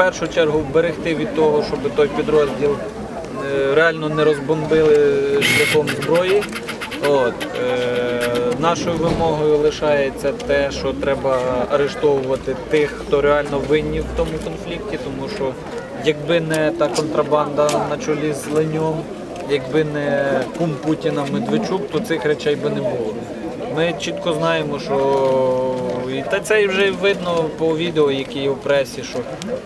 першу чергу вберегти від того, щоб той підрозділ е, реально не розбомбили шляхом зброї. От, е, нашою вимогою лишається те, що треба арештовувати тих, хто реально винні в тому конфлікті, тому що якби не та контрабанда на чолі з Леньом, якби не кум Путіна Медведчук, то цих речей би не було. Ми чітко знаємо, що та це вже видно по відео, які є в пресі, що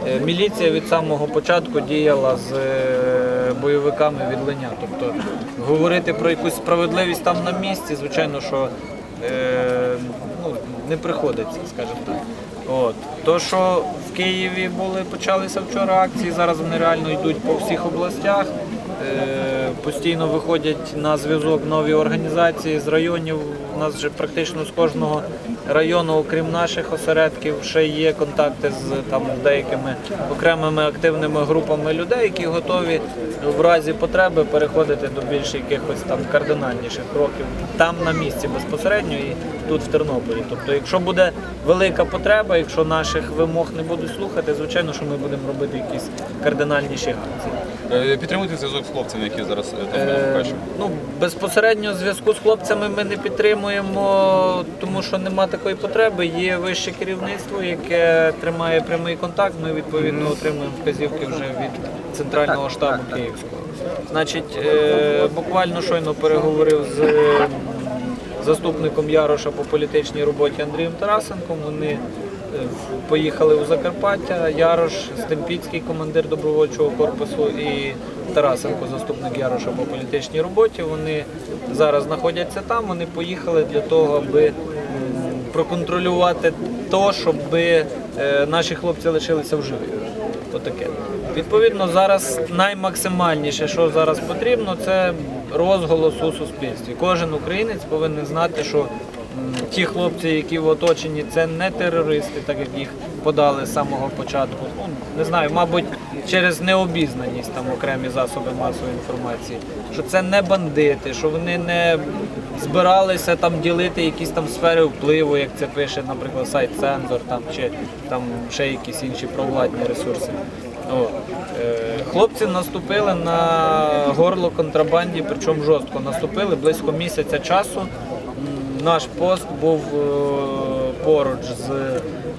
е, міліція від самого початку діяла з е, бойовиками від Леня. Тобто говорити про якусь справедливість там на місці, звичайно, що е, ну, не приходиться, скажімо так. От. То, що в Києві були, почалися вчора акції, зараз вони реально йдуть по всіх областях. Постійно виходять на зв'язок нові організації з районів. У нас вже практично з кожного району, окрім наших осередків, ще є контакти з там деякими окремими активними групами людей, які готові в разі потреби переходити до більш якихось там кардинальніших кроків там на місці безпосередньо і тут в Тернополі. Тобто, якщо буде велика потреба, якщо наших вимог не будуть слухати, звичайно, що ми будемо робити якісь кардинальніші акції. Е, Підтримуйте зв'язок з хлопцями, які зараз е, там Е. Ну, безпосередньо зв'язку з хлопцями ми не підтримуємо, тому що нема такої потреби. Є вище керівництво, яке тримає прямий контакт. Ми відповідно отримуємо вказівки вже від центрального штабу Київського. Значить, е, буквально щойно переговорив з е, заступником Яроша по політичній роботі Андрієм Тарасенком. Вони поїхали у Закарпаття. Ярош Стемпіцький, командир добровольчого корпусу, і Тарасенко, заступник Яроша по політичній роботі. Вони зараз знаходяться там. Вони поїхали для того, аби проконтролювати то, щоб е, наші хлопці лишилися в живих. Отаке. Відповідно, зараз наймаксимальніше, що зараз потрібно, це розголос у суспільстві. Кожен українець повинен знати, що ті хлопці, які в оточенні, це не терористи, так як їх подали з самого початку. Ну, не знаю, мабуть, через необізнаність там окремі засоби масової інформації, що це не бандити, що вони не збиралися там ділити якісь там сфери впливу, як це пише, наприклад, сайт Цензор там чи там ще якісь інші провладні ресурси. О, е, хлопці наступили на горло контрабанді, причому жорстко наступили близько місяця часу. Наш пост був е, поруч з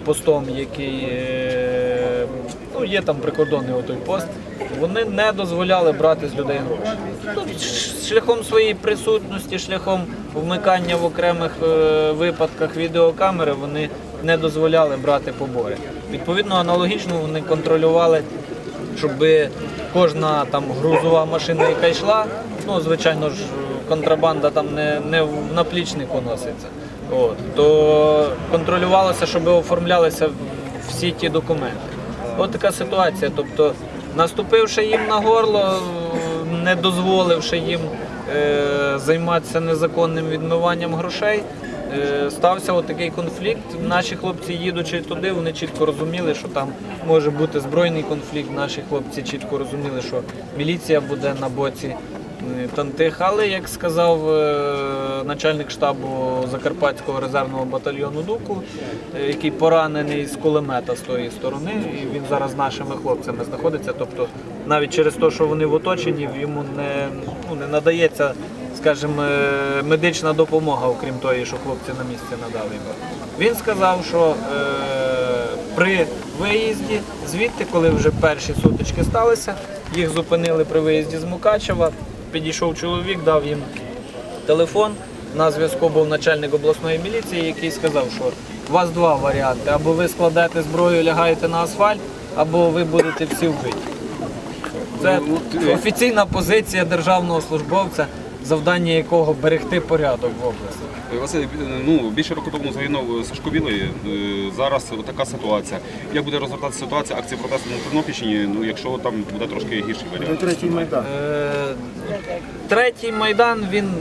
постом, який е, ну, є там прикордонний отой пост. Вони не дозволяли брати з людей гроші. Тут шляхом своєї присутності, шляхом вмикання в окремих е, випадках відеокамери вони не дозволяли брати побори. Відповідно, аналогічно вони контролювали щоб кожна там грузова машина, яка йшла, ну звичайно ж контрабанда там не, не в наплічнику носиться. От, то контролювалося, щоб оформлялися всі ті документи. От така ситуація. Тобто, наступивши їм на горло, не дозволивши їм е, займатися незаконним відмиванням грошей, Е, стався отакий конфлікт. Наші хлопці, їдучи туди, вони чітко розуміли, що там може бути збройний конфлікт. Наші хлопці чітко розуміли, що міліція буде на боці тантих. Але як сказав е, начальник штабу Закарпатського резервного батальйону Дуку, е, який поранений з кулемета з тої сторони, і він зараз з нашими хлопцями знаходиться. Тобто навіть через те, що вони в оточенні, йому не, ну, не надається скажімо, е, медична допомога, окрім тої, що хлопці на місці надали. Він сказав, що е, при виїзді звідти, коли вже перші сутички сталися, їх зупинили при виїзді з Мукачева. Підійшов чоловік, дав їм телефон. На зв'язку був начальник обласної міліції, який сказав, що у вас два варіанти: або ви складете зброю, лягаєте на асфальт, або ви будете всі вбиті. Це офіційна позиція державного службовця, завдання якого берегти порядок в області. Е, Василь, е, ну, більше року тому загинув Сашко Білий. Е, Зараз така ситуація. Як буде розвертатися ситуація акції протесту на Тернопільщині, ну, якщо там буде трошки гірший варіант? Третій майдан. Е, Третій майдан він